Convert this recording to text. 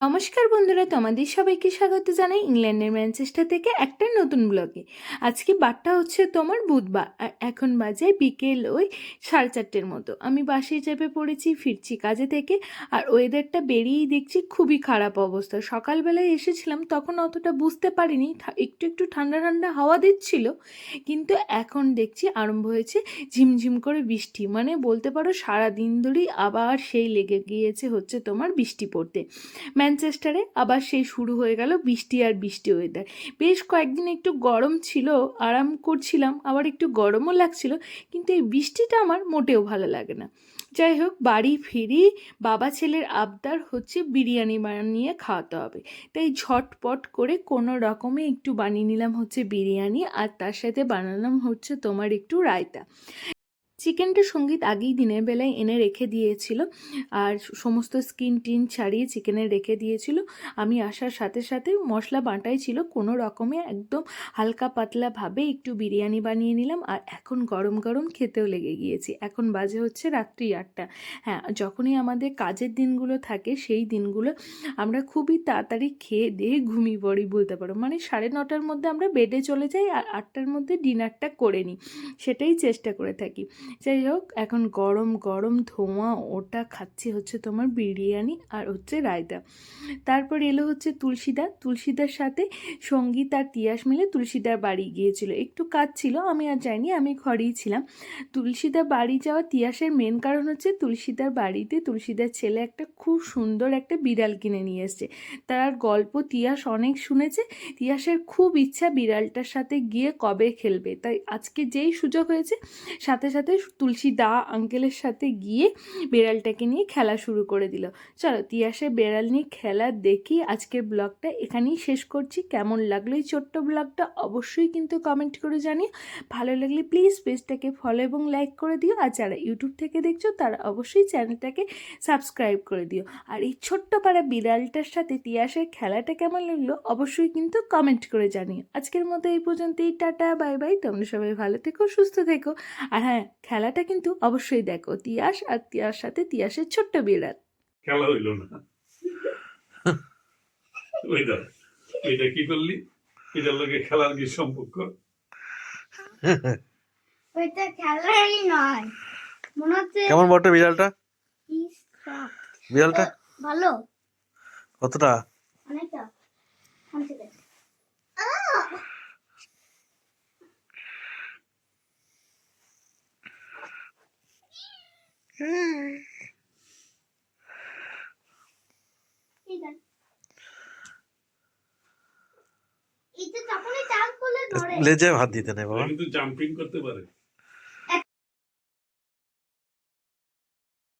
নমস্কার বন্ধুরা, তোমাদের সবাইকে স্বাগত জানাই ইংল্যান্ডের ম্যানচেস্টার থেকে একটা নতুন ব্লগে। আজকে বারটা হচ্ছে তোমার বুধবার, আর এখন বাজে বিকেল ওই সাড়ে চারটের মতো। আমি বাসে চেপে পড়েছি, ফিরছি কাজে থেকে, আর ওয়েদারটা বেরিয়েই দেখছি খুবই খারাপ অবস্থা। সকালবেলায় এসেছিলাম, তখন অতটা বুঝতে পারিনি একটু একটু ঠান্ডা ঠান্ডা হাওয়া দিচ্ছিল, কিন্তু এখন দেখছি আরম্ভ হয়েছে ঝিমঝিম করে বৃষ্টি। মানে বলতে পারো সারা দিন ধরেই আবার সেই লেগে গিয়েছে হচ্ছে তোমার বৃষ্টি পড়তে। ম্যানচেস্টারে আবার সেই শুরু হয়ে গেল বৃষ্টি আর বৃষ্টি ওয়েদার বেশ কয়েকদিন একটু গরম ছিল, আরাম করছিলাম, আবার একটু গরমও লাগছিল, কিন্তু এই বৃষ্টিটা আমার মোটেও ভালো লাগে না। যাই হোক, বাড়ি ফিরি, বাবা ছেলের আবদার হচ্ছে বিরিয়ানি বানিয়ে খাওয়াতে হবে। তাই ঝটপট করে কোনো রকমে একটু বানিয়ে নিলাম হচ্ছে বিরিয়ানি, আর তার সাথে বানালাম হচ্ছে তোমার একটু রায়তা। চিকেনটা সংগীত আগেই দিনের বেলায় এনে রেখে দিয়েছিল। আর সমস্ত স্কিন টিন ছাড়িয়ে চিকেনে রেখে দিয়েছিল। আমি আসার সাথে সাথে মশলা বাঁটাই ছিল। কোনো রকমে একদম হালকা পাতলাভাবে একটু বিরিয়ানি বানিয়ে নিলাম। আর এখন গরম গরম খেতেও লেগে গিয়েছি। এখন বাজে হচ্ছে রাত্রি আটটা। হ্যাঁ যখনই আমাদের কাজের দিনগুলো থাকে সেই দিনগুলো আমরা খুবই তাড়াতাড়ি খেয়ে দিয়ে ঘুমিয়ে পড়ি বলতে পারো। মানে সাড়ে নটার মধ্যে আমরা বেডে চলে যাই আর আটটার মধ্যে ডিনারটা করে নিই। সেটাই চেষ্টা করে থাকি। যাই হোক, এখন গরম গরম ধোঁয়া, ওটা খাচ্ছি হচ্ছে তোমার বিরিয়ানি আর হচ্ছে রায়তা। তারপর এলো হচ্ছে তুলসীদা। তুলসীদার সাথে সংগীত আর তিয়াস মিলে তুলসীদার বাড়ি গিয়েছিল। একটু কাজ ছিল, আমি আর যাইনি, আমি ঘরেই ছিলাম। তুলসীদার বাড়ি যাওয়া তিয়াসের মেন কারণ হচ্ছে তুলসীদার বাড়িতে তুলসীদার ছেলে একটা খুব সুন্দর একটা বিড়াল কিনে নিয়ে এসছে। তার গল্প তিয়াস অনেক শুনেছে। তিয়াসের খুব ইচ্ছা বিড়ালটার সাথে গিয়ে কবে খেলবে। তাই আজকে যেই সুযোগ হয়েছে, সাথে সাথে তুলসী দা আঙ্কেলের সাথে গিয়ে বেড়ালটাকে নিয়ে খেলা শুরু করে দিল। চলো তিয়াসে বেড়াল নিয়ে খেলা দেখি আজকের ব্লগটা এখানেই শেষ করছি। কেমন লাগল এই ছোট্ট ব্লগটা অবশ্যই কিন্তু কমেন্ট করে জানিও। ভালো লাগলে প্লিজ পেজটাকে ফলো এবং লাইক করে দিও। আর যারা ইউটিউব থেকে দেখছ, তারা অবশ্যই চ্যানেলটাকে সাবস্ক্রাইব করে দিও। আর এই ছোট্ট পাড়া বিড়ালটার সাথে তিয়াসের খেলাটা কেমন লাগল, অবশ্যই কিন্তু কমেন্ট করে জানিও। আজকের মতো এই পর্যন্তই। টাটা বাই বাই তোমরা সবাই ভালো থেকো, সুস্থ থেকো। আর হ্যাঁ খেলাটা কিন্তু অবশ্যই দেখো। তিয়াস আর তিয়ার সাথে তিয়াসের ছোট্ট বিড়াল। খেলা হইল না। ওই এটা কি করলি? এটার লোকে খেলার কি সম্পর্ক? ওইটা খেলাই নয়। মনে হচ্ছে কেমন বটে বিড়ালটা? বিড়ালটা? ভালো। কতটা? অনেকটা আমি ঠিক আছে ঠিক আছে এটা চাপলে চাল করলে ধরে লেজে ভাত দিতে নেই বাবা। কিন্তু জাম্পিং করতে পারে।